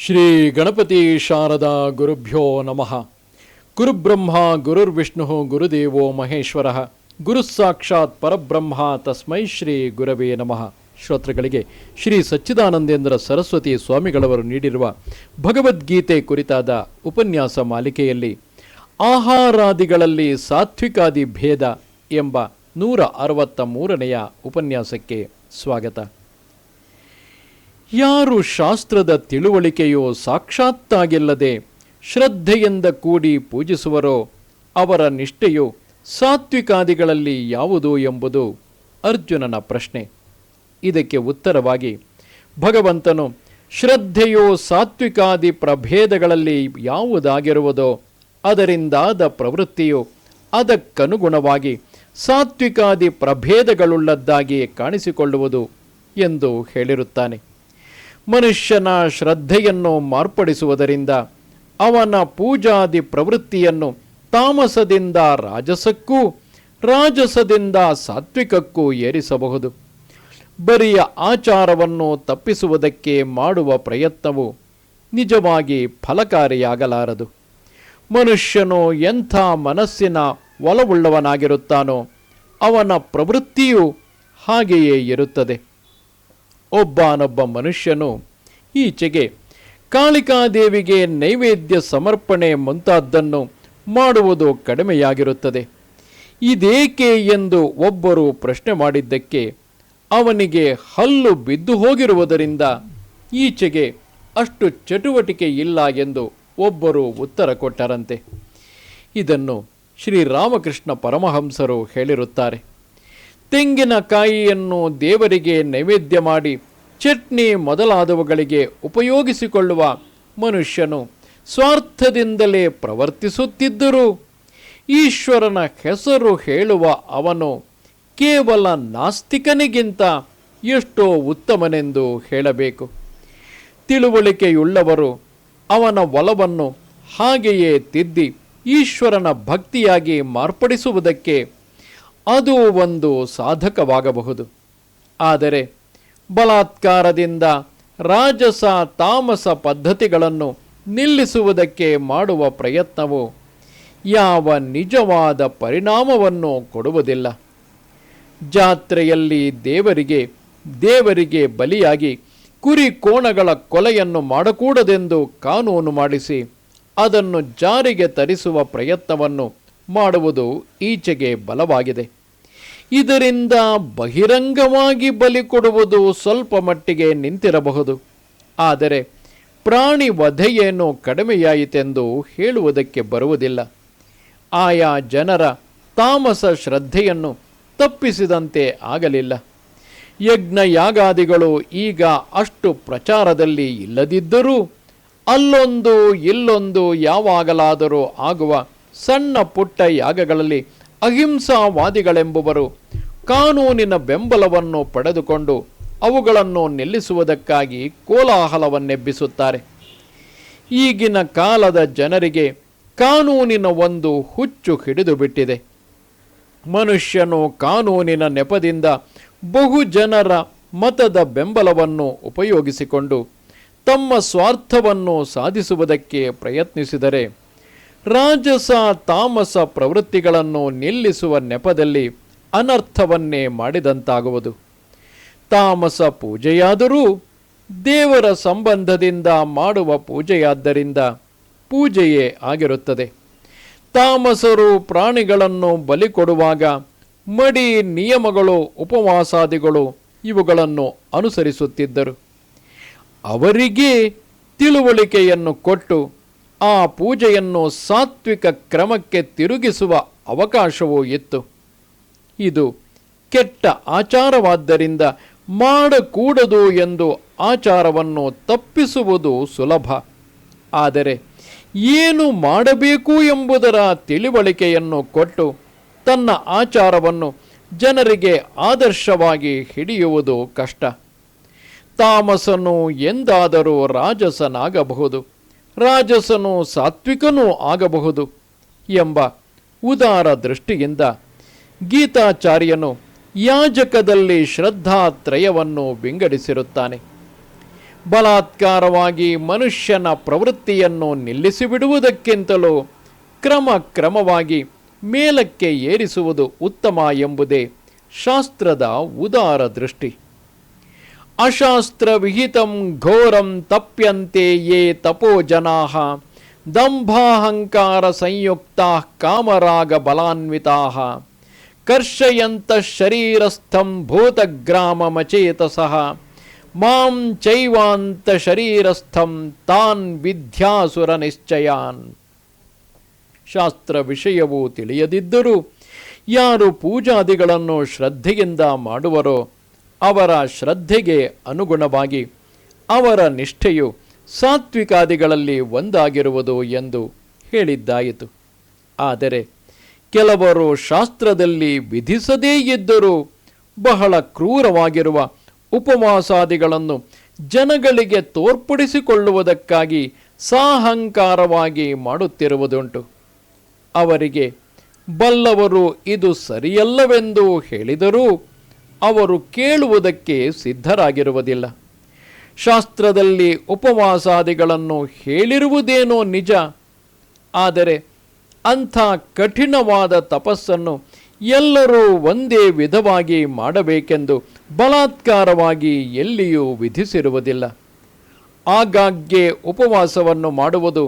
ಶ್ರೀ ಗಣಪತಿ ಶಾರದಾ ಗುರುಭ್ಯೋ ನಮಃ. ಗುರುಬ್ರಹ್ಮ, ಗುರುರ್ವಿಷ್ಣು, ಗುರುದೇವೋ ಮಹೇಶ್ವರ. ಗುರು ಸಾಕ್ಷಾತ್ ಪರಬ್ರಹ್ಮ ತಸ್ಮೈ ಶ್ರೀ ಗುರವೇ ನಮಃ. ಶ್ರೋತೃಗಳಿಗೆ ಶ್ರೀ ಸಚ್ಚಿದಾನಂದೇಂದ್ರ ಸರಸ್ವತಿ ಸ್ವಾಮಿಗಳವರು ನೀಡಿರುವ ಭಗವದ್ಗೀತೆ ಕುರಿತಾದ ಉಪನ್ಯಾಸ ಮಾಲಿಕೆಯಲ್ಲಿ ಆಹಾರಾದಿಗಳಲ್ಲಿ ಸಾತ್ವಿಕಾದಿ ಭೇದ ಎಂಬ ನೂರ ಅರವತ್ತ ಮೂರನೆಯ ಉಪನ್ಯಾಸಕ್ಕೆ ಸ್ವಾಗತ. ಯಾರು ಶಾಸ್ತ್ರದ ತಿಳುವಳಿಕೆಯೋ ಸಾಕ್ಷಾತ್ತಾಗಿಲ್ಲದೆ ಶ್ರದ್ಧೆಯಿಂದ ಕೂಡಿ ಪೂಜಿಸುವರೋ ಅವರ ನಿಷ್ಠೆಯು ಸಾತ್ವಿಕಾದಿಗಳಲ್ಲಿ ಯಾವುದು ಎಂಬುದು ಅರ್ಜುನನ ಪ್ರಶ್ನೆ. ಇದಕ್ಕೆ ಉತ್ತರವಾಗಿ, ಭಗವಂತನು ಶ್ರದ್ಧೆಯೋ ಸಾತ್ವಿಕಾದಿ ಪ್ರಭೇದಗಳಲ್ಲಿ ಯಾವುದಾಗಿರುವುದೋ ಅದರಿಂದಾದ ಪ್ರವೃತ್ತಿಯು ಅದಕ್ಕನುಗುಣವಾಗಿ ಸಾತ್ವಿಕಾದಿ ಪ್ರಭೇದಗಳುಳ್ಳದ್ದಾಗಿ ಕಾಣಿಸಿಕೊಳ್ಳುವುದು ಎಂದು ಹೇಳಿರುತ್ತಾನೆ. ಮನುಷ್ಯನ ಶ್ರದ್ಧೆಯನ್ನು ಮಾರ್ಪಡಿಸುವುದರಿಂದ ಅವನ ಪೂಜಾದಿ ಪ್ರವೃತ್ತಿಯನ್ನು ತಾಮಸದಿಂದ ರಾಜಸಕ್ಕೂ, ರಾಜಸದಿಂದ ಸಾತ್ವಿಕಕ್ಕೂ ಏರಿಸಬಹುದು. ಬರಿಯ ಆಚಾರವನ್ನು ತಪ್ಪಿಸುವುದಕ್ಕೆ ಮಾಡುವ ಪ್ರಯತ್ನವು ನಿಜವಾಗಿ ಫಲಕಾರಿಯಾಗಲಾರದು. ಮನುಷ್ಯನು ಎಂಥ ಮನಸ್ಸಿನ ಒಲವುಳ್ಳವನಾಗಿರುತ್ತಾನೋ ಅವನ ಪ್ರವೃತ್ತಿಯು ಹಾಗೆಯೇ ಇರುತ್ತದೆ. ಒಬ್ಬನೊಬ್ಬ ಮನುಷ್ಯನು ಈಚೆಗೆ ಕಾಳಿಕಾದೇವಿಗೆ ನೈವೇದ್ಯ ಸಮರ್ಪಣೆ ಮುಂತಾದ್ದನ್ನು ಮಾಡುವುದು ಕಡಿಮೆಯಾಗಿರುತ್ತದೆ. ಇದೇಕೆ ಎಂದು ಒಬ್ಬರು ಪ್ರಶ್ನೆ ಮಾಡಿದ್ದಕ್ಕೆ ಅವನಿಗೆ ಹಲ್ಲು ಬಿದ್ದು ಹೋಗಿರುವುದರಿಂದ ಈಚೆಗೆ ಅಷ್ಟು ಚಟುವಟಿಕೆ ಇಲ್ಲ ಎಂದು ಒಬ್ಬರು ಉತ್ತರ ಕೊಟ್ಟರಂತೆ. ಇದನ್ನು ಶ್ರೀರಾಮಕೃಷ್ಣ ಪರಮಹಂಸರು ಹೇಳಿರುತ್ತಾರೆ. ತೆಂಗಿನಕಾಯಿಯನ್ನು ದೇವರಿಗೆ ನೈವೇದ್ಯ ಮಾಡಿ ಚಟ್ನಿ ಮೊದಲಾದವುಗಳಿಗೆ ಉಪಯೋಗಿಸಿಕೊಳ್ಳುವ ಮನುಷ್ಯನು ಸ್ವಾರ್ಥದಿಂದಲೇ ಪ್ರವರ್ತಿಸುತ್ತಿದ್ದರು. ಈಶ್ವರನ ಹೆಸರು ಹೇಳುವ ಅವನು ಕೇವಲ ನಾಸ್ತಿಕನಿಗಿಂತ ಎಷ್ಟೋ ಉತ್ತಮನೆಂದು ಹೇಳಬೇಕು. ತಿಳುವಳಿಕೆಯುಳ್ಳವರು ಅವನ ಒಲವನ್ನು ಹಾಗೆಯೇ ತಿದ್ದಿ ಈಶ್ವರನ ಭಕ್ತಿಯಾಗಿ ಮಾರ್ಪಡಿಸುವುದಕ್ಕೆ ಅದು ಒಂದು ಸಾಧಕವಾಗಬಹುದು. ಆದರೆ ಬಲಾತ್ಕಾರದಿಂದ ರಾಜಸ ತಾಮಸ ಪದ್ಧತಿಗಳನ್ನು ನಿಲ್ಲಿಸುವುದಕ್ಕೆ ಮಾಡುವ ಪ್ರಯತ್ನವು ಯಾವ ನಿಜವಾದ ಪರಿಣಾಮವನ್ನು ಕೊಡುವುದಿಲ್ಲ. ಜಾತ್ರೆಯಲ್ಲಿ ದೇವರಿಗೆ ದೇವರಿಗೆ ಬಲಿಯಾಗಿ ಕುರಿ ಕೋಣಗಳ ಕೊಲೆಯನ್ನು ಮಾಡಕೂಡದೆಂದು ಕಾನೂನು ಮಾಡಿಸಿ ಅದನ್ನು ಜಾರಿಗೆ ತರಿಸುವ ಪ್ರಯತ್ನವನ್ನು ಮಾಡುವುದು ಈಚೆಗೆ ಬಲವಾಗಿದೆ. ಇದರಿಂದ ಬಹಿರಂಗವಾಗಿ ಬಲಿ ಕೊಡುವುದು ಸ್ವಲ್ಪ ಮಟ್ಟಿಗೆ ನಿಂತಿರಬಹುದು. ಆದರೆ ಪ್ರಾಣಿ ವಧೆಯೇನು ಕಡಿಮೆಯಾಯಿತೆಂದು ಹೇಳುವುದಕ್ಕೆ ಬರುವುದಿಲ್ಲ. ಆಯಾ ಜನರ ತಾಮಸ ಶ್ರದ್ಧೆಯನ್ನು ತಪ್ಪಿಸಿದಂತೆ ಆಗಲಿಲ್ಲ. ಯಜ್ಞ ಯಾಗಾದಿಗಳು ಈಗ ಅಷ್ಟು ಪ್ರಚಾರದಲ್ಲಿ ಇಲ್ಲದಿದ್ದರೂ ಅಲ್ಲೊಂದು ಇಲ್ಲೊಂದು ಯಾವಾಗಲಾದರೂ ಆಗುವ ಸಣ್ಣ ಪುಟ್ಟ ಯಾಗಗಳಲ್ಲಿ ಅಹಿಂಸಾವಾದಿಗಳೆಂಬುವರು ಕಾನೂನಿನ ಬೆಂಬಲವನ್ನು ಪಡೆದುಕೊಂಡು ಅವುಗಳನ್ನು ನಿಲ್ಲಿಸುವುದಕ್ಕಾಗಿ ಕೋಲಾಹಲವನ್ನೆಬ್ಬಿಸುತ್ತಾರೆ. ಈಗಿನ ಕಾಲದ ಜನರಿಗೆ ಕಾನೂನಿನ ಒಂದು ಹುಚ್ಚು ಹಿಡಿದುಬಿಟ್ಟಿದೆ. ಮನುಷ್ಯನು ಕಾನೂನಿನ ನೆಪದಿಂದ ಬಹು ಜನರ ಮತದ ಬೆಂಬಲವನ್ನು ಉಪಯೋಗಿಸಿಕೊಂಡು ತಮ್ಮ ಸ್ವಾರ್ಥವನ್ನು ಸಾಧಿಸುವುದಕ್ಕೆ ಪ್ರಯತ್ನಿಸಿದರೆ ರಾಜಸ ತಾಮಸ ಪ್ರವೃತ್ತಿಗಳನ್ನು ನಿಲ್ಲಿಸುವ ನೆಪದಲ್ಲಿ ಅನರ್ಥವನ್ನೇ ಮಾಡಿದಂತಾಗುವುದು. ತಾಮಸ ಪೂಜೆಯಾದರೂ ದೇವರ ಸಂಬಂಧದಿಂದ ಮಾಡುವ ಪೂಜೆಯಾದ್ದರಿಂದ ಪೂಜೆಯೇ ಆಗಿರುತ್ತದೆ. ತಾಮಸರು ಪ್ರಾಣಿಗಳನ್ನು ಬಲಿ ಕೊಡುವಾಗ ಮಡಿ ನಿಯಮಗಳು, ಉಪವಾಸಾದಿಗಳು ಇವುಗಳನ್ನು ಅನುಸರಿಸುತ್ತಿದ್ದರು. ಅವರಿಗೆ ತಿಳುವಳಿಕೆಯನ್ನು ಕೊಟ್ಟು ಆ ಪೂಜೆಯನ್ನು ಸಾತ್ವಿಕ ಕ್ರಮಕ್ಕೆ ತಿರುಗಿಸುವ ಅವಕಾಶವೂ ಇತ್ತು. ಇದು ಕೆಟ್ಟ ಆಚಾರವಾದ್ದರಿಂದ ಮಾಡಕೂಡದು ಎಂದು ಆಚಾರವನ್ನು ತಪ್ಪಿಸುವುದು ಸುಲಭ. ಆದರೆ ಏನು ಮಾಡಬೇಕು ಎಂಬುದರ ತಿಳಿವಳಿಕೆಯನ್ನು ಕೊಟ್ಟು ತನ್ನ ಆಚಾರವನ್ನು ಜನರಿಗೆ ಆದರ್ಶವಾಗಿ ಹಿಡಿಯುವುದು ಕಷ್ಟ. ತಾಮಸನು ಎಂದಾದರೂ ರಾಜಸನಾಗಬಹುದು. ರಾಜಸನು ಸಾತ್ವಿಕನೂ ಆಗಬಹುದು ಎಂಬ ಉದಾರ ದೃಷ್ಟಿಯಿಂದ ಗೀತಾಚಾರ್ಯನು ಯಾಜಕದಲ್ಲಿ ಶ್ರದ್ಧಾತ್ರಯವನ್ನು ವಿಂಗಡಿಸಿರುತ್ತಾನೆ. ಬಲಾತ್ಕಾರವಾಗಿ ಮನುಷ್ಯನ ಪ್ರವೃತ್ತಿಯನ್ನು ನಿಲ್ಲಿಸಿಬಿಡುವುದಕ್ಕಿಂತಲೂ ಕ್ರಮ ಕ್ರಮವಾಗಿ ಮೇಲಕ್ಕೆ ಏರಿಸುವುದು ಉತ್ತಮ ಎಂಬುದೇ ಶಾಸ್ತ್ರದ ಉದಾರ ದೃಷ್ಟಿ. ಅಶಾಸ್ತ್ರ ವಿಹಿತಂ ಘೋರಂ ತಪ್ಯಂತೆ ಯೇ ತಪೋ ಜನಾ. ದಂಭಾಹಂಕಾರ ಸಂಯುಕ್ತ ಕಾಮರಾಗ ಬಲಾನ್ವಿತಾ. ಕರ್ಷಯಂತ ಶರೀರಸ್ಥಂ ಭೂತಗ್ರಾಮಮಚೇತಸಃ ಮಾಂ ಚೈವಾಂತ ಶರೀರಸ್ಥಂ ತಾನ್ ವಿದ್ಯಾಸುರ ನಿಶ್ಚಯಾನ್. ಶಾಸ್ತ್ರ ವಿಷಯವೂ ತಿಳಿಯದಿದ್ದರೂ ಯಾರು ಪೂಜಾದಿಗಳನ್ನು ಶ್ರದ್ಧೆಯಿಂದ ಮಾಡುವರೋ ಅವರ ಶ್ರದ್ಧೆಗೆ ಅನುಗುಣವಾಗಿ ಅವರ ನಿಷ್ಠೆಯು ಸಾತ್ವಿಕಾದಿಗಳಲ್ಲಿ ಒಂದಾಗಿರುವುದು ಎಂದು ಹೇಳಿದ್ದಾಯಿತು. ಆದರೆ ಕೆಲವರು ಶಾಸ್ತ್ರದಲ್ಲಿ ವಿಧಿಸದೇ ಇದ್ದರೂ ಬಹಳ ಕ್ರೂರವಾಗಿರುವ ಉಪವಾಸಾದಿಗಳನ್ನು ಜನಗಳಿಗೆ ತೋರ್ಪಡಿಸಿಕೊಳ್ಳುವುದಕ್ಕಾಗಿ ಸಾಹಂಕಾರವಾಗಿ ಮಾಡುತ್ತಿರುವುದುಂಟು. ಅವರಿಗೆ, ಬಲ್ಲವರು ಇದು ಸರಿಯಲ್ಲವೆಂದು ಹೇಳಿದರೂ ಅವರು ಕೇಳುವುದಕ್ಕೆ ಸಿದ್ಧರಾಗಿರುವುದಿಲ್ಲ. ಶಾಸ್ತ್ರದಲ್ಲಿ ಉಪವಾಸಾದಿಗಳನ್ನು ಹೇಳಿರುವುದೇನೋ ನಿಜ, ಆದರೆ ಅಂಥ ಕಠಿಣವಾದ ತಪಸ್ಸನ್ನು ಎಲ್ಲರೂ ಒಂದೇ ವಿಧವಾಗಿ ಮಾಡಬೇಕೆಂದು ಬಲಾತ್ಕಾರವಾಗಿ ಎಲ್ಲಿಯೂ ವಿಧಿಸಿರುವುದಿಲ್ಲ. ಆಗಾಗ್ಗೆ ಉಪವಾಸವನ್ನು ಮಾಡುವುದು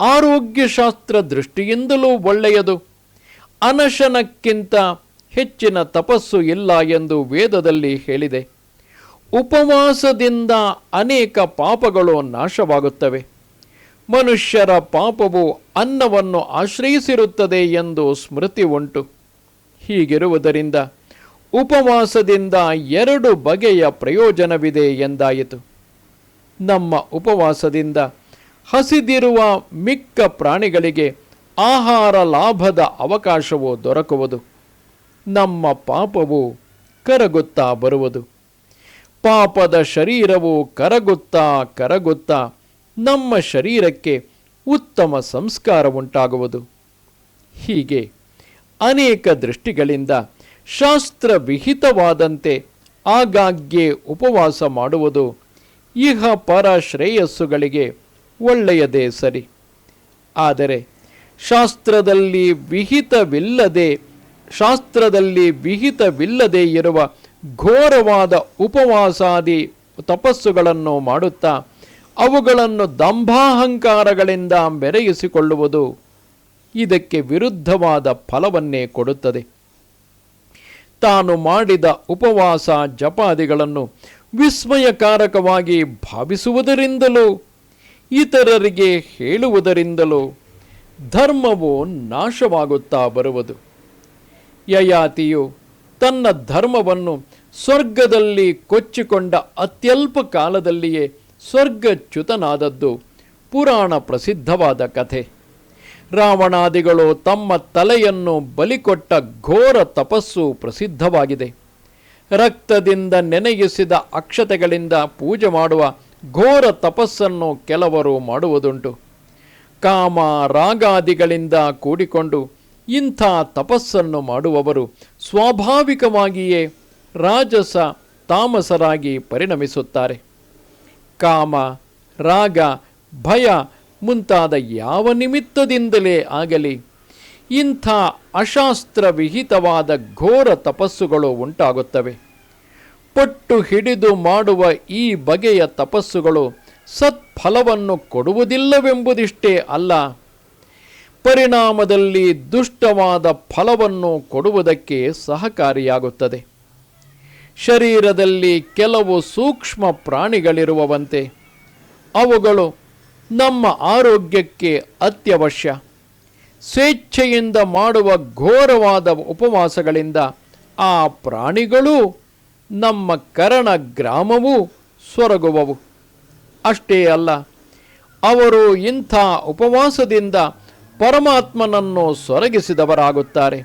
ಆರೋಗ್ಯಶಾಸ್ತ್ರ ದೃಷ್ಟಿಯಿಂದಲೂ ಒಳ್ಳೆಯದು. ಅನಶನಕ್ಕಿಂತ ಹೆಚ್ಚಿನ ತಪಸ್ಸು ಇಲ್ಲ ಎಂದು ವೇದದಲ್ಲಿ ಹೇಳಿದೆ. ಉಪವಾಸದಿಂದ ಅನೇಕ ಪಾಪಗಳು ನಾಶವಾಗುತ್ತವೆ. ಮನುಷ್ಯರ ಪಾಪವು ಅನ್ನವನ್ನು ಆಶ್ರಯಿಸಿರುತ್ತದೆ ಎಂದು ಸ್ಮೃತಿ ಉಂಟು. ಹೀಗಿರುವುದರಿಂದ ಉಪವಾಸದಿಂದ ಎರಡು ಬಗೆಯ ಪ್ರಯೋಜನವಿದೆ ಎಂದಾಯಿತು. ನಮ್ಮ ಉಪವಾಸದಿಂದ ಹಸಿದಿರುವ ಮಿಕ್ಕ ಪ್ರಾಣಿಗಳಿಗೆ ಆಹಾರ ಲಾಭದ ಅವಕಾಶವು ದೊರಕುವುದು. ನಮ್ಮ ಪಾಪವು ಕರಗುತ್ತಾ ಬರುವುದು. ಪಾಪದ ಶರೀರವು ಕರಗುತ್ತಾ ಕರಗುತ್ತಾ ನಮ್ಮ ಶರೀರಕ್ಕೆ ಉತ್ತಮ ಸಂಸ್ಕಾರ ಉಂಟಾಗುವುದು. ಹೀಗೆ ಅನೇಕ ದೃಷ್ಟಿಗಳಿಂದ ಶಾಸ್ತ್ರ ವಿಹಿತವಾದಂತೆ ಆಗಾಗ್ಗೆ ಉಪವಾಸ ಮಾಡುವುದು ಇಹ ಪರ ಶ್ರೇಯಸ್ಸುಗಳಿಗೆ ಒಳ್ಳೆಯದೇ ಸರಿ. ಆದರೆ ಶಾಸ್ತ್ರದಲ್ಲಿ ವಿಹಿತವಿಲ್ಲದೆ ಶಾಸ್ತ್ರದಲ್ಲಿ ವಿಹಿತವಿಲ್ಲದೆ ಇರುವ ಘೋರವಾದ ಉಪವಾಸಾದಿ ತಪಸ್ಸುಗಳನ್ನು ಮಾಡುತ್ತಾ ಅವುಗಳನ್ನು ದಂಭಾಹಂಕಾರಗಳಿಂದ ಮೆರೆಯಿಸಿಕೊಳ್ಳುವುದು ಇದಕ್ಕೆ ವಿರುದ್ಧವಾದ ಫಲವನ್ನೇ ಕೊಡುತ್ತದೆ. ತಾನು ಮಾಡಿದ ಉಪವಾಸ ಜಪಾದಿಗಳನ್ನು ವಿಸ್ಮಯಕಾರಕವಾಗಿ ಭಾವಿಸುವುದರಿಂದಲೂ, ಇತರರಿಗೆ ಹೇಳುವುದರಿಂದಲೂ ಧರ್ಮವು ನಾಶವಾಗುತ್ತಾ ಬರುವುದು. ಯಯಾತಿಯು ತನ್ನ ಧರ್ಮವನ್ನು ಸ್ವರ್ಗದಲ್ಲಿ ಕೊಚ್ಚಿಕೊಂಡ ಅತ್ಯಲ್ಪ ಕಾಲದಲ್ಲಿಯೇ ಸ್ವರ್ಗಚ್ಯುತನಾದದ್ದು ಪುರಾಣ ಪ್ರಸಿದ್ಧವಾದ ಕಥೆ. ರಾವಣಾದಿಗಳು ತಮ್ಮ ತಲೆಯನ್ನು ಬಲಿಕೊಟ್ಟ ಘೋರ ತಪಸ್ಸು ಪ್ರಸಿದ್ಧವಾಗಿದೆ. ರಕ್ತದಿಂದ ನೆನೆಯಿಸಿದ ಅಕ್ಷತೆಗಳಿಂದ ಪೂಜೆ ಮಾಡುವ ಘೋರ ತಪಸ್ಸನ್ನು ಕೆಲವರು ಮಾಡುವುದುಂಟು. ಕಾಮ ರಾಗಾದಿಗಳಿಂದ ಕೂಡಿಕೊಂಡು ಇಂಥ ತಪಸ್ಸನ್ನು ಮಾಡುವವರು ಸ್ವಾಭಾವಿಕವಾಗಿಯೇ ರಾಜಸ ತಾಮಸರಾಗಿ ಪರಿಣಮಿಸುತ್ತಾರೆ. ಕಾಮ, ರಾಗ, ಭಯ ಮುಂತಾದ ಯಾವ ನಿಮಿತ್ತದಿಂದಲೇ ಆಗಲಿ ಇಂಥ ಅಶಾಸ್ತ್ರ ವಿಹಿತವಾದ ಘೋರ ತಪಸ್ಸುಗಳು ಉಂಟಾಗುತ್ತವೆ. ಪಟ್ಟು ಹಿಡಿದು ಮಾಡುವ ಈ ಬಗೆಯ ತಪಸ್ಸುಗಳು ಸತ್ಫಲವನ್ನು ಕೊಡುವುದಿಲ್ಲವೆಂಬುದಿಷ್ಟೇ ಅಲ್ಲ. ಪರಿಣಾಮದಲ್ಲಿ ದುಷ್ಟವಾದ ಫಲವನ್ನು ಕೊಡುವುದಕ್ಕೆ ಸಹಕಾರಿಯಾಗುತ್ತದೆ. ಶರೀರದಲ್ಲಿ ಕೆಲವು ಸೂಕ್ಷ್ಮ ಪ್ರಾಣಿಗಳಿರುವವಂತೆ, ಅವುಗಳು ನಮ್ಮ ಆರೋಗ್ಯಕ್ಕೆ ಅತ್ಯವಶ್ಯ. ಸ್ವೇಚ್ಛೆಯಿಂದ ಮಾಡುವ ಘೋರವಾದ ಉಪವಾಸಗಳಿಂದ ಆ ಪ್ರಾಣಿಗಳೂ ನಮ್ಮ ಕರಣ ಗ್ರಾಮವೂ ಸೊರಗುವವು. ಅಷ್ಟೇ ಅಲ್ಲ, ಅವರು ಇಂಥ ಉಪವಾಸದಿಂದ ಪರಮಾತ್ಮನನ್ನು ಸೊರಗಿಸಿದವರಾಗುತ್ತಾರೆ.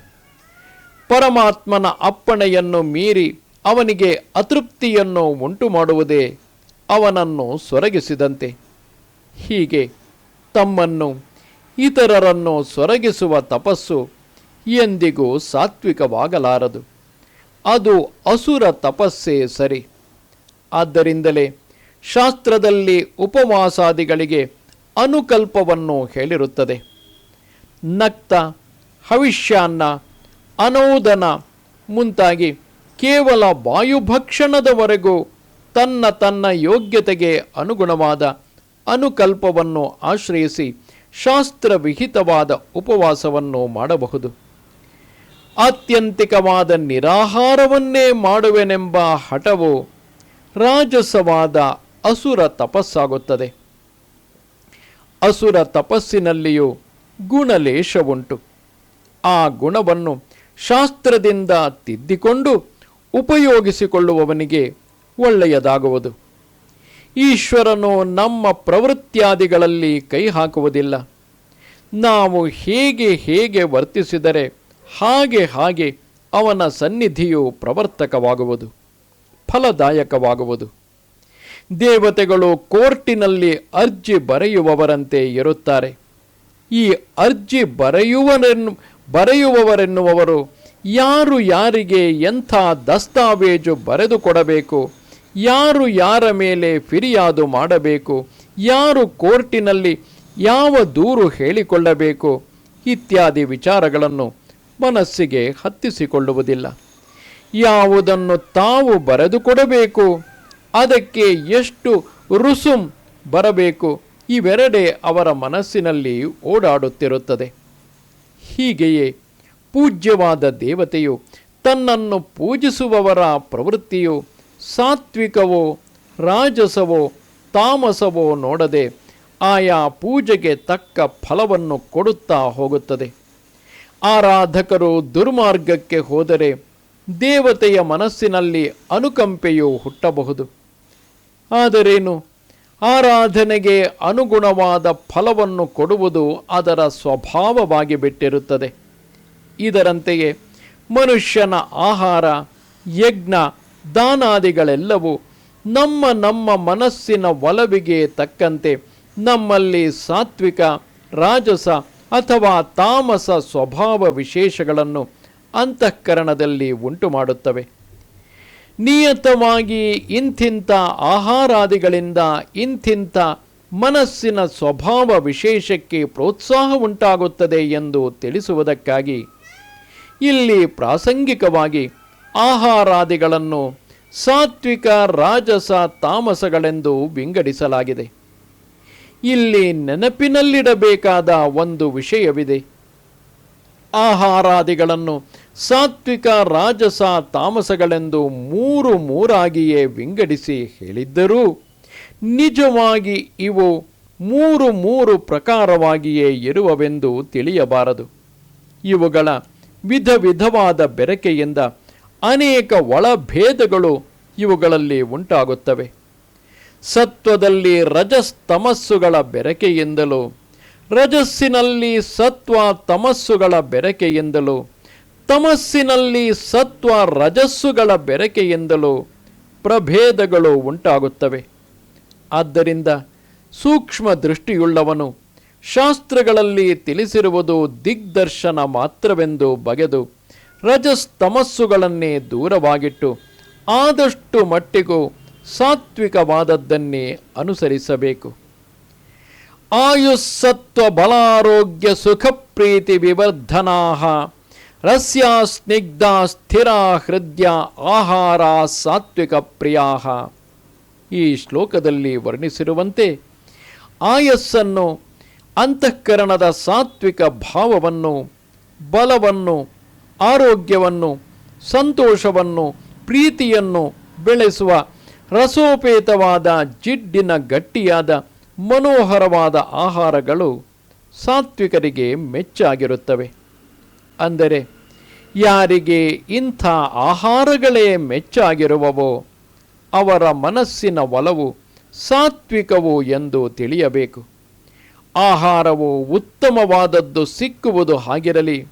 ಪರಮಾತ್ಮನ ಅಪ್ಪಣೆಯನ್ನು ಮೀರಿ ಅವನಿಗೆ ಅತೃಪ್ತಿಯನ್ನು ಉಂಟು ಮಾಡುವುದೇ ಅವನನ್ನು ಸೊರಗಿಸಿದಂತೆ. ಹೀಗೆ ತಮ್ಮನ್ನು ಇತರರನ್ನು ಸೊರಗಿಸುವ ತಪಸ್ಸು ಎಂದಿಗೂ ಸಾತ್ವಿಕವಾಗಲಾರದು. ಅದು ಅಸುರ ತಪಸ್ಸೇ ಸರಿ. ಆದ್ದರಿಂದಲೇ ಶಾಸ್ತ್ರದಲ್ಲಿ ಉಪವಾಸಾದಿಗಳಿಗೆ ಅನುಕಲ್ಪವನ್ನು ಹೇಳಿರುತ್ತದೆ. ನಕ್ತ ಹವಿಷ್ಯಾನ್ನ, ಅನೋದನ ಮುಂತಾಗಿ ಕೇವಲ ವಾಯುಭಕ್ಷಣದವರೆಗೂ ತನ್ನ ತನ್ನ ಯೋಗ್ಯತೆಗೆ ಅನುಗುಣವಾದ ಅನುಕಲ್ಪವನ್ನು ಆಶ್ರಯಿಸಿ ಶಾಸ್ತ್ರವಿಹಿತವಾದ ಉಪವಾಸವನ್ನು ಮಾಡಬಹುದು. ಆತ್ಯಂತಿಕವಾದ ನಿರಾಹಾರವನ್ನೇ ಮಾಡುವೆನೆಂಬ ಹಠವು ರಾಜಸವಾದ ಅಸುರ ತಪಸ್ಸಾಗುತ್ತದೆ. ಅಸುರ ತಪಸ್ಸಿನಲ್ಲಿಯೂ ಗುಣಲೇಶವುಂಟು. ಆ ಗುಣವನ್ನು ಶಾಸ್ತ್ರದಿಂದ ತಿದ್ದಿಕೊಂಡು ಉಪಯೋಗಿಸಿಕೊಳ್ಳುವವನಿಗೆ ಒಳ್ಳೆಯದಾಗುವುದು. ಈಶ್ವರನು ನಮ್ಮ ಪ್ರವೃತ್ತಿಯಾದಿಗಳಲ್ಲಿ ಕೈ ಹಾಕುವುದಿಲ್ಲ. ನಾವು ಹೇಗೆ ಹೇಗೆ ವರ್ತಿಸಿದರೆ ಹಾಗೆ ಹಾಗೆ ಅವನ ಸನ್ನಿಧಿಯು ಪ್ರವರ್ತಕವಾಗುವುದು, ಫಲದಾಯಕವಾಗುವುದು. ದೇವತೆಗಳು ಕೋರ್ಟಿನಲ್ಲಿ ಅರ್ಜಿ ಬರೆಯುವವರಂತೆ ಇರುತ್ತಾರೆ. ಈ ಅರ್ಜಿ ಬರೆಯುವರೆನ್ನು ಬರೆಯುವವರೆನ್ನುವರು ಯಾರು ಯಾರಿಗೆ ಎಂಥ ದಸ್ತಾವೇಜು ಬರೆದುಕೊಡಬೇಕು ಯಾರು ಯಾರ ಮೇಲೆ ಫಿರಿಯಾದು ಮಾಡಬೇಕು? ಯಾರು ಕೋರ್ಟಿನಲ್ಲಿ ಯಾವ ದೂರು ಹೇಳಿಕೊಳ್ಳಬೇಕು? ಇತ್ಯಾದಿ ವಿಚಾರಗಳನ್ನು ಮನಸ್ಸಿಗೆ ಹತ್ತಿಸಿಕೊಳ್ಳುವುದಿಲ್ಲ. ಯಾವುದನ್ನು ತಾವು ಬರೆದುಕೊಡಬೇಕು ಅದಕ್ಕೆ ಎಷ್ಟು ರುಸುಂ ಬರಬೇಕು? ಇವೆರಡೇ ಅವರ ಮನಸ್ಸಿನಲ್ಲಿ ಓಡಾಡುತ್ತಿರುತ್ತದೆ. ಹೀಗೆಯೇ ಪೂಜ್ಯವಾದ ದೇವತೆಯು ತನ್ನನ್ನು ಪೂಜಿಸುವವರ ಪ್ರವೃತ್ತಿಯು ಸಾತ್ವಿಕವೋ ರಾಜಸವೋ ತಾಮಸವೋ ನೋಡದೆ ಆಯಾ ಪೂಜೆಗೆ ತಕ್ಕ ಫಲವನ್ನು ಕೊಡುತ್ತಾ ಹೋಗುತ್ತದೆ. ಆರಾಧಕರು ದುರ್ಮಾರ್ಗಕ್ಕೆ ಹೋದರೆ ದೇವತೆಯ ಮನಸ್ಸಿನಲ್ಲಿ ಅನುಕಂಪೆಯು ಹುಟ್ಟಬಹುದು. ಆದರೇನು? ಆರಾಧನೆಗೆ ಅನುಗುಣವಾದ ಫಲವನ್ನು ಕೊಡುವುದು ಅದರ ಸ್ವಭಾವವಾಗಿ ಬಿಟ್ಟಿರುತ್ತದೆ. ಇದರಂತೆಯೇ ಮನುಷ್ಯನ ಆಹಾರ, ಯಜ್ಞ, ದಾನಾದಿಗಳೆಲ್ಲವೂ ನಮ್ಮ ನಮ್ಮ ಮನಸ್ಸಿನ ಒಲವಿಗೆ ತಕ್ಕಂತೆ ನಮ್ಮಲ್ಲಿ ಸಾತ್ವಿಕ, ರಾಜಸ ಅಥವಾ ತಾಮಸ ಸ್ವಭಾವ ವಿಶೇಷಗಳನ್ನು ಅಂತಃಕರಣದಲ್ಲಿ ಉಂಟು ಮಾಡುತ್ತವೆ ನಿಯತವಾಗಿ ಇಂತಿಂಥ ಆಹಾರಾದಿಗಳಿಂದ ಇಂತಿಂಥ ಮನಸ್ಸಿನ ಸ್ವಭಾವ ವಿಶೇಷಕ್ಕೆ ಪ್ರೋತ್ಸಾಹ ಉಂಟಾಗುತ್ತದೆ ಎಂದು ತಿಳಿಸುವುದಕ್ಕಾಗಿ ಇಲ್ಲಿ ಪ್ರಾಸಂಗಿಕವಾಗಿ ಆಹಾರಾದಿಗಳನ್ನು ಸಾತ್ವಿಕ, ರಾಜಸ, ತಾಮಸಗಳೆಂದು ವಿಂಗಡಿಸಲಾಗಿದೆ. ಇಲ್ಲಿ ನೆನಪಿನಲ್ಲಿಡಬೇಕಾದ ಒಂದು ವಿಷಯವಿದೆ. ಆಹಾರಾದಿಗಳನ್ನು ಸಾತ್ವಿಕ ರಾಜಸ ತಾಮಸಗಳೆಂದು ಮೂರು ಮೂರಾಗಿಯೇ ವಿಂಗಡಿಸಿ ಹೇಳಿದ್ದರೂ. ನಿಜವಾಗಿ ಇವು ಮೂರು ಮೂರು ಪ್ರಕಾರವಾಗಿಯೇ ಇರುವವೆಂದು ತಿಳಿಯಬಾರದು. ಇವುಗಳ ವಿಧ ವಿಧವಾದ ಬೆರಕೆಯಿಂದ ಅನೇಕ ಒಳಭೇದಗಳು ಇವುಗಳಲ್ಲಿ ಉಂಟಾಗುತ್ತವೆ. ಸತ್ವದಲ್ಲಿ ರಜಸ್ತಮಸ್ಸುಗಳ ಬೆರಕೆಯಿಂದಲೂ ರಜಸ್ಸಿನಲ್ಲಿ ಸತ್ವ ತಮಸ್ಸುಗಳ ಬೆರಕೆಯಿಂದಲೂ, ತಮಸ್ಸಿನಲ್ಲಿ ಸತ್ವ ರಜಸ್ಸುಗಳ ಬೆರಕೆಯಿಂದಲೂ ಪ್ರಭೇದಗಳು ಉಂಟಾಗುತ್ತವೆ. ಆದ್ದರಿಂದ ಸೂಕ್ಷ್ಮ ದೃಷ್ಟಿಯುಳ್ಳವನು ಶಾಸ್ತ್ರಗಳಲ್ಲಿ ತಿಳಿಸಿರುವುದು ದಿಗ್ದರ್ಶನ ಮಾತ್ರವೆಂದು ಬಗೆದು ರಜಸ್ತಮಸ್ಸುಗಳನ್ನೇ ದೂರವಾಗಿಟ್ಟು ಆದಷ್ಟು ಮಟ್ಟಿಗೂ ಸಾತ್ವಿಕವಾದದ್ದನ್ನೇ ಅನುಸರಿಸಬೇಕು. ಆಯುಸ್ಸತ್ವ ಬಲಾರೋಗ್ಯ ಸುಖ ಪ್ರೀತಿ ವಿವರ್ಧನಾ ರಸ್ಯ ಸ್ನಿಗ್ಧ ಸ್ಥಿರ ಹೃದಯ ಆಹಾರ ಸಾತ್ವಿಕ ಪ್ರಿಯಾ ಈ ಶ್ಲೋಕದಲ್ಲಿ ವರ್ಣಿಸಿರುವಂತೆ ಆಯಸ್ಸನ್ನು, ಅಂತಃಕರಣದ ಸಾತ್ವಿಕ ಭಾವವನ್ನು, ಬಲವನ್ನು, ಆರೋಗ್ಯವನ್ನು, ಸಂತೋಷವನ್ನು, ಪ್ರೀತಿಯನ್ನು ಬೆಳೆಸುವ ರಸೋಪೇತವಾದ ಜಿಡ್ಡಿನ ಗಟ್ಟಿಯಾದ ಮನೋಹರವಾದ ಆಹಾರಗಳು ಸಾತ್ವಿಕರಿಗೆ ಮೆಚ್ಚಾಗಿರುತ್ತವೆ. ಅಂದರೆ, ಯಾರಿಗೆ ಇಂಥ ಆಹಾರಗಳೇ ಮೆಚ್ಚಾಗಿರುವವೋ, ಅವರ ಮನಸ್ಸಿನ ಒಲವು ಸಾತ್ವಿಕವು ಎಂದು ತಿಳಿಯಬೇಕು. ಆಹಾರವು ಉತ್ತಮವಾದದ್ದು ಸಿಕ್ಕುವುದು ಹಾಗಿರಲಿ,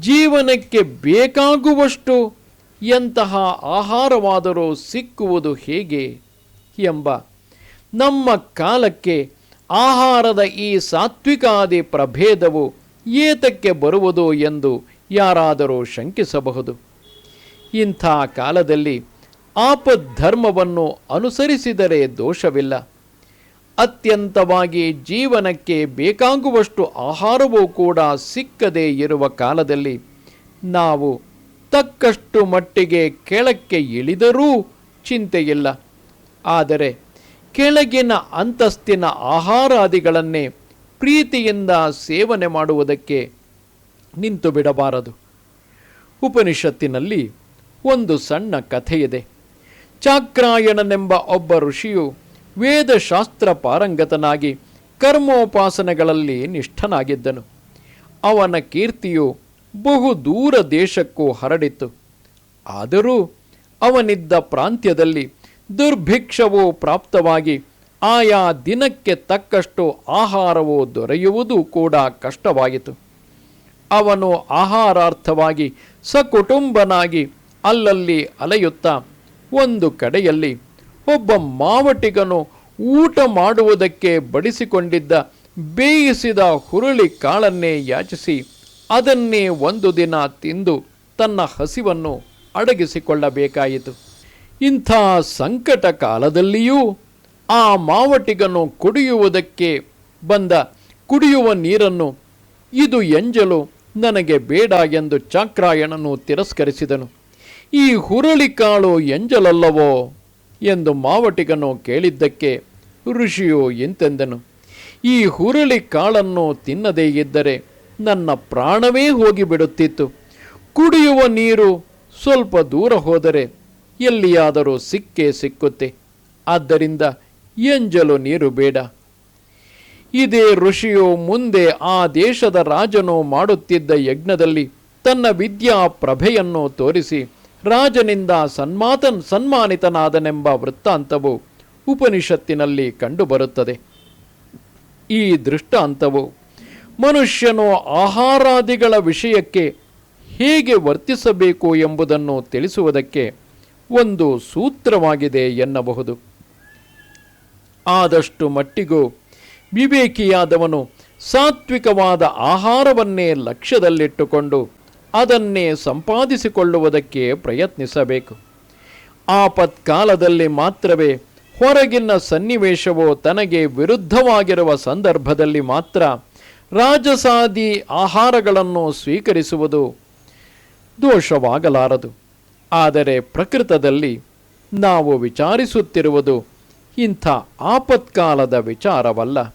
ಜೀವನಕ್ಕೆ ಬೇಕಾಗುವಷ್ಟು ಎಂತಹ ಆಹಾರವಾದರೂ ಸಿಕ್ಕುವುದು ಹೇಗೆ ಎಂಬ ನಮ್ಮ ಕಾಲಕ್ಕೆ ಆಹಾರದ ಈ ಸಾತ್ವಿಕಾದಿ ಪ್ರಭೇದವು ಏತಕ್ಕೆ ಬರುವುದು ಎಂದು ಯಾರಾದರೂ ಶಂಕಿಸಬಹುದು. ಇಂಥ ಕಾಲದಲ್ಲಿ ಆಪದ್ಧರ್ಮವನ್ನು ಅನುಸರಿಸಿದರೆ ದೋಷವಿಲ್ಲ. ಅತ್ಯಂತವಾಗಿ ಜೀವನಕ್ಕೆ ಬೇಕಾಗುವಷ್ಟು ಆಹಾರವೂ ಕೂಡ ಸಿಕ್ಕದೇ ಇರುವ ಕಾಲದಲ್ಲಿ ನಾವು ತಕ್ಕಷ್ಟು ಮಟ್ಟಿಗೆ ಕೆಳಕ್ಕೆ ಇಳಿದರೂ ಚಿಂತೆಯಿಲ್ಲ. ಆದರೆ ಕೆಳಗಿನ ಅಂತಸ್ತಿನ ಆಹಾರಾದಿಗಳನ್ನೇ ಪ್ರೀತಿಯಿಂದ ಸೇವನೆ ಮಾಡುವುದಕ್ಕೆ ನಿಂತು ಬಿಡಬಾರದು. ಉಪನಿಷತ್ತಿನಲ್ಲಿ ಒಂದು ಸಣ್ಣ ಕಥೆಯಿದೆ. ಚಾಕ್ರಾಯಣನೆಂಬ ಒಬ್ಬ ಋಷಿಯು ವೇದಶಾಸ್ತ್ರ ಪಾರಂಗತನಾಗಿ ಕರ್ಮೋಪಾಸನೆಗಳಲ್ಲಿ ನಿಷ್ಠನಾಗಿದ್ದನು. ಅವನ ಕೀರ್ತಿಯು ಬಹು ದೂರ ದೇಶಕ್ಕೂ ಹರಡಿತ್ತು. ಆದರೂ ಅವನಿದ್ದ ಪ್ರಾಂತ್ಯದಲ್ಲಿ ದುರ್ಭಿಕ್ಷವು ಪ್ರಾಪ್ತವಾಗಿ ಆಯಾ ದಿನಕ್ಕೆ ತಕ್ಕಷ್ಟು ಆಹಾರವು ದೊರೆಯುವುದು ಕೂಡ ಕಷ್ಟವಾಯಿತು. ಅವನು ಆಹಾರಾರ್ಥವಾಗಿ ಸಕುಟುಂಬನಾಗಿ ಅಲ್ಲಲ್ಲಿ ಅಲೆಯುತ್ತಾ ಒಂದು ಕಡೆಯಲ್ಲಿ ಒಬ್ಬ ಮಾವಟಿಗನು ಊಟ ಮಾಡುವುದಕ್ಕೆ ಬಡಿಸಿಕೊಂಡಿದ್ದ ಬೇಯಿಸಿದ ಹುರುಳಿ ಕಾಳನ್ನೇ ಯಾಚಿಸಿ ಅದನ್ನೇ ಒಂದು ದಿನ ತಿಂದು ತನ್ನ ಹಸಿವನ್ನು ಅಡಗಿಸಿಕೊಳ್ಳಬೇಕಾಯಿತು. ಇಂಥ ಸಂಕಟ ಕಾಲದಲ್ಲಿಯೂ ಆ ಮಾವಟಿಗನು ಕುಡಿಯುವುದಕ್ಕೆ ಬಂದ ಕುಡಿಯುವ ನೀರನ್ನು, ಇದು ಎಂಜಲು ನನಗೆ ಬೇಡ ಎಂದು ಚಾಕ್ರಾಯಣನು ತಿರಸ್ಕರಿಸಿದನು. ಈ ಹುರಳಿಕಾಳು ಎಂಜಲಲ್ಲವೋ? ಎಂದು ಮಾವಟಿಗನು ಕೇಳಿದ್ದಕ್ಕೆ ಋಷಿಯು ಎಂತೆಂದನು ಈ ಹುರುಳಿ ಕಾಳನ್ನು ತಿನ್ನದೇ ಇದ್ದರೆ ನನ್ನ ಪ್ರಾಣವೇ ಹೋಗಿಬಿಡುತ್ತಿತ್ತು. ಕುಡಿಯುವ ನೀರು ಸ್ವಲ್ಪ ದೂರ ಹೋದರೆ ಎಲ್ಲಿಯಾದರೂ ಸಿಕ್ಕೇ ಸಿಕ್ಕುತ್ತೆ. ಆದ್ದರಿಂದ ಎಂಜಲು ನೀರು ಬೇಡ. ಇದೇ ಋಷಿಯು ಮುಂದೆ ಆ ದೇಶದ ರಾಜನು ಮಾಡುತ್ತಿದ್ದ ಯಜ್ಞದಲ್ಲಿ ತನ್ನ ವಿದ್ಯಾ ಪ್ರಭೆಯನ್ನು ತೋರಿಸಿ, ರಾಜನಿಂದ ಸನ್ಮಾತನ್ ಸನ್ಮಾನಿತನಾದನೆಂಬ ವೃತ್ತಾಂತವು ಉಪನಿಷತ್ತಿನಲ್ಲಿ ಕಂಡುಬರುತ್ತದೆ. ಈ ದೃಷ್ಟಾಂತವು ಮನುಷ್ಯನು ಆಹಾರಾದಿಗಳ ವಿಷಯಕ್ಕೆ ಹೇಗೆ ವರ್ತಿಸಬೇಕು ಎಂಬುದನ್ನು ತಿಳಿಸುವುದಕ್ಕೆ ಒಂದು ಸೂತ್ರವಾಗಿದೆ ಎನ್ನಬಹುದು. ಆದಷ್ಟು ಮಟ್ಟಿಗೂ ವಿವೇಕಿಯಾದವನು ಸಾತ್ವಿಕವಾದ ಆಹಾರವನ್ನೇ ಲಕ್ಷ್ಯದಲ್ಲಿಟ್ಟುಕೊಂಡು ಅದನ್ನೇ ಸಂಪಾದಿಸಿಕೊಳ್ಳುವುದಕ್ಕೆ ಪ್ರಯತ್ನಿಸಬೇಕು. ಆಪತ್ಕಾಲದಲ್ಲಿ ಮಾತ್ರವೇ ಹೊರಗಿನ ಸನ್ನಿವೇಶವು ತನಗೆ ವಿರುದ್ಧವಾಗಿರುವ ಸಂದರ್ಭದಲ್ಲಿ ಮಾತ್ರ ರಾಜಸಾದಿ ಆಹಾರಗಳನ್ನು ಸ್ವೀಕರಿಸುವುದು ದೋಷವಾಗಲಾರದು. ಆದರೆ ಪ್ರಕೃತದಲ್ಲಿ ನಾವು ವಿಚಾರಿಸುತ್ತಿರುವುದು ಇಂಥ ಆಪತ್ಕಾಲದ ವಿಚಾರವಲ್ಲ.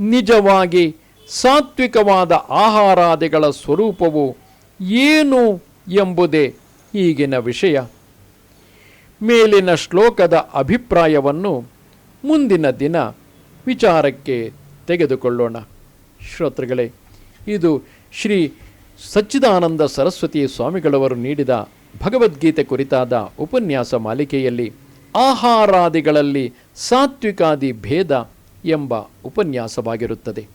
ನಿಜವಾಗಿ ಸಾತ್ವಿಕವಾದ ಆಹಾರಾದಿಗಳ ಸ್ವರೂಪವು ಏನು ಎಂಬುದೇ ಈಗಿನ ವಿಷಯ. ಮೇಲಿನ ಶ್ಲೋಕದ ಅಭಿಪ್ರಾಯವನ್ನು ಮುಂದಿನ ದಿನ ವಿಚಾರಕ್ಕೆ ತೆಗೆದುಕೊಳ್ಳೋಣ. ಶ್ರೋತೃಗಳೇ, ಇದು ಶ್ರೀ ಸಚ್ಚಿದಾನಂದ ಸರಸ್ವತಿ ಸ್ವಾಮಿಗಳವರು ನೀಡಿದ ಭಗವದ್ಗೀತೆ ಕುರಿತಾದ ಉಪನ್ಯಾಸ ಮಾಲಿಕೆಯಲ್ಲಿ ಆಹಾರಾದಿಗಳಲ್ಲಿ ಸಾತ್ವಿಕಾದಿ ಭೇದ ಎಂಬ ಉಪನ್ಯಾಸವಾಗಿರುತ್ತದೆ.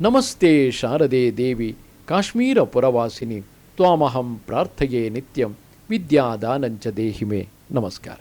ನಮಸ್ತೆ ಶಾರದೆ ದೇವಿ, ಕಾಶ್ಮೀರ ಪುರವಾಸಿನಿ, ತ್ವಾಮಹಂ ಪ್ರಾರ್ಥೆಯೇ ನಿತ್ಯಂ ವಿದ್ಯಾದಾನಂಚ ದೇಹಿಮೆ. ನಮಸ್ಕಾರ.